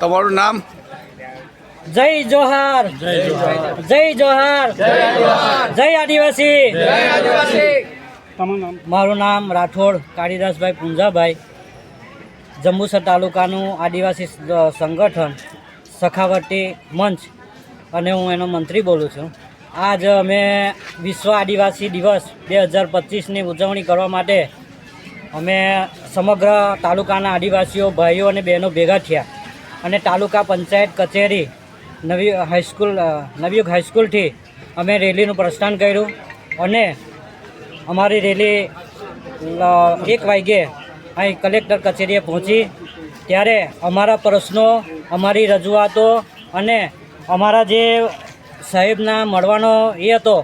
તમારું નામ? જય જોહાર. જય જોહાર. જય આદિવાસી. મારું નામ રાઠોડ કાળીદાસભાઈ પુંજાભાઈ. જંબુસર તાલુકાનું આદિવાસી સંગઠન સખાવટી મંચ. અને હું એનો મંત્રી બોલું છું. આજ અમે વિશ્વ આદિવાસી દિવસ બે હજાર પચીસની ઉજવણી કરવા માટે અમે સમગ્ર તાલુકાના આદિવાસીઓ ભાઈઓ અને બહેનો ભેગા થયા. અને તાલુકા પંચાયત કચેરી નવી હાઈસ્કૂલ નવયુગ હાઈસ્કૂલથી અમે રેલીનું પ્રસ્થાન કર્યું અને અમારી રેલી એક વાગ્યે અહીં કલેક્ટર કચેરીએ પહોંચી. ત્યારે અમારા પ્રશ્નો, અમારી રજૂઆતો અને અમારા જે સાહેબના મળવાનો એ હતો,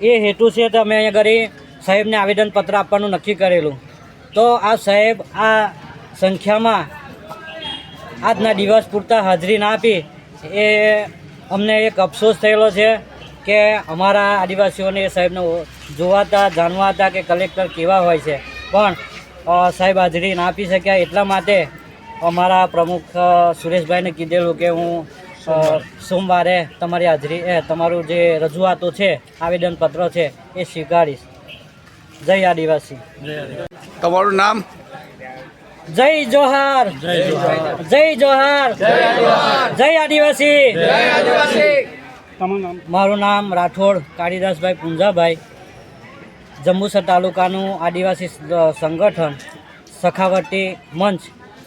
એ હેતુ છે તો અમે અહીંયા ઘરે સાહેબને આવેદનપત્ર આપવાનું નક્કી કરેલું. તો આ સાહેબ આ સંખ્યામાં આજના દિવસ પૂરતા હાજરી ના આપી. એ અમને એક અફસોસ થયેલો છે કે અમારા આદિવાસીઓને એ સાહેબને જોવાતા, જાણવાતા કે કલેક્ટર કેવા હોય છે. પણ સાહેબ હાજરી ના આપી શક્યા એટલા માટે અમારા પ્રમુખ સુરેશભાઈને કીધેલું કે હું સોમવારે તમારી હાજરી, એ, તમારું જે રજૂઆતો છે, આવેદનપત્ર છે, એ સ્વીકારીશ. જય આદિવાસી. તમારું નામ? જય જોહાર. જય જોહાર. જય આદિવાસી. મારું નામ રાઠોડ કાળીદાસભાઈ પુંજાભાઈ. જંબુસર તાલુકાનું આદિવાસી સંગઠન સખાવટી મંચ.